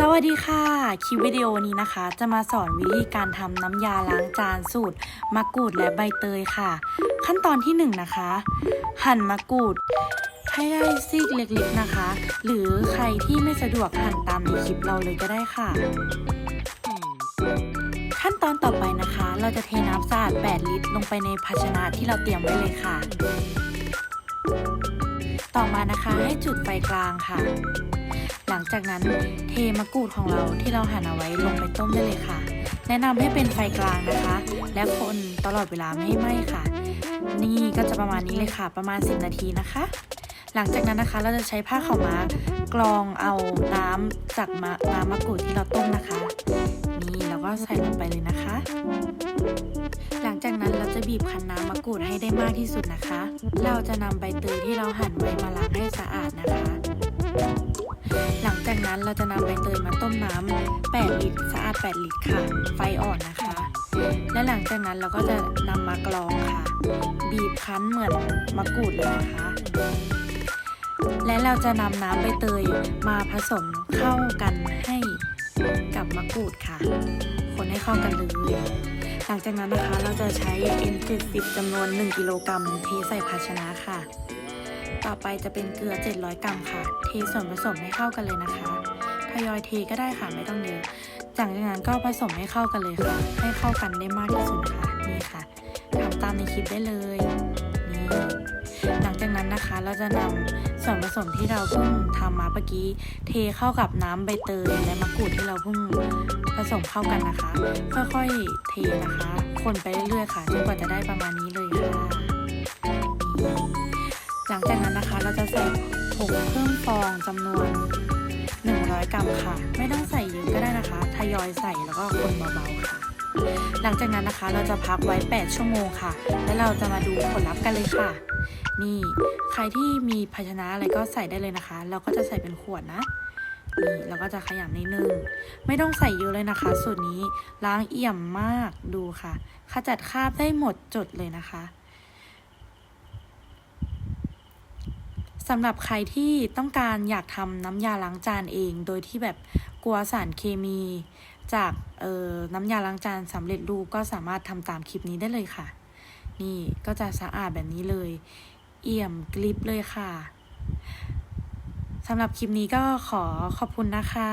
สวัสดีค่ะ คลิปวิดีโอนี้นะคะ จะมาสอนวิธีการทำน้ำยาล้างจานสูตรมะกรูดและใบเตยค่ะ ขั้นตอนที่1นงนะคะ หั่นมะกรูด ให้ได้ซีกเล็กๆนะคะ หรือใครที่ไม่สะดวกหั่นตามในคลิปเราเลยก็ได้ค่ะ ขั้นตอนต่อไปนะคะ เราจะเทน้ำสะอาด 8 ลิตร ลงไปในภาชนะที่เราเตรียมไว้เลยค่ะ ต่อมานะคะให้จุดไฟกลางค่ะ ลังจากนั้นเทมะกรูดของเราที่เราหั่นเอาไว้ลงไปต้มได้เลยค่ะ แนะนำให้เป็นไฟกลางนะคะ และคนตลอดเวลาไม่ให้ไหม้ค่ะ นี่ก็จะประมาณนี้เลยค่ะ ประมาณ 10 นาทีนะคะ หลังจากนั้นนะคะเราจะใช้ผ้าขาวม้ากรองเอาน้ำจากมะน้ำมะกรูดที่เราต้มนะคะ นี่เราก็ใส่ลงไปเลยนะคะ หลังจากนั้นเราจะบีบคั้นน้ำมะกรูดให้ได้มากที่สุดนะคะ เราจะนำใบเตยที่เราหั่นไว้มาล้างให้สะอาดนะคะ จากนั้นเราจะนำใบเตยมาต้มน้ำ8ลิตรสะอาด 8 ลิตรค่ะ ไฟอ่อนนะคะ และหลังจากนั้นเราก็จะนำมากรองค่ะ บีบคั้นเหมือนมะกรูดเลยนะคะ และเราจะนำน้ำใบเตยมาผสมเข้ากันให้กับมะกรูดค่ะ คนให้เข้ากันเลยหลังจากนั้นนะคะเราจะใช้ N70 จำนวน 1 กิโลกรัมเทใส่ภาชนะค่ะ ต่อไปจะเป็นเกลือ 700 กรัมค่ะ เทส่วนผสมให้เข้ากันเลยนะคะทยอยเทก็ได้ค่ะไม่ต้องเยอะ จากนั้นก็ผสมให้เข้ากันเลยค่ะ ให้เข้ากันได้มากที่สุดนะคะนี่ค่ะทำตามในคลิปได้เลยนี่หลังจากนั้นนะคะเราจะนำส่วนผสมที่เราเพิ่งทำมาเมื่อกี้ เทเข้ากับน้ำใบเตยและมะกรูดที่เราเพิ่งผสมเข้ากันนะคะ ค่อยๆเทนะคะ คนไปเรื่อยๆค่ะจนกว่าจะได้ประมาณนี้เลยค่ะ หลังจากนั้นนะคะเราจะใส่ผงเครื่องฟองจำนวน 100 กรัมค่ะ ไม่ต้องใส่เยอะก็ได้นะคะ ทยอยใส่แล้วก็คนเบาๆค่ะ หลังจากนั้นนะคะเราจะพักไว้ 8 ชั่วโมงค่ะ แล้วเราจะมาดูผลลัพธ์กันเลยค่ะ นี่ใครที่มีภาชนะอะไรก็ใส่ได้เลยนะคะ เราก็จะใส่เป็นขวดนะนี่เราก็จะขยำนิดนึง ไม่ต้องใส่เยอะเลยนะคะ สูตรนี้ล้างเอี่ยมมากดูค่ะขจัดคราบได้หมดจดเลยนะคะ สำหรับใครที่ต้องการอยากทำน้ำยาล้างจานเอง โดยที่แบบกลัวสารเคมี จากเอ่อน้ำยาล้างจานสำเร็จรูปก็สามารถทำตามคลิปนี้ได้เลยค่ะ นี่ก็จะสะอาดแบบนี้เลย เอี่ยมกลิบเลยค่ะสำหรับคลิปนี้ก็ขอขอบคุณนะคะ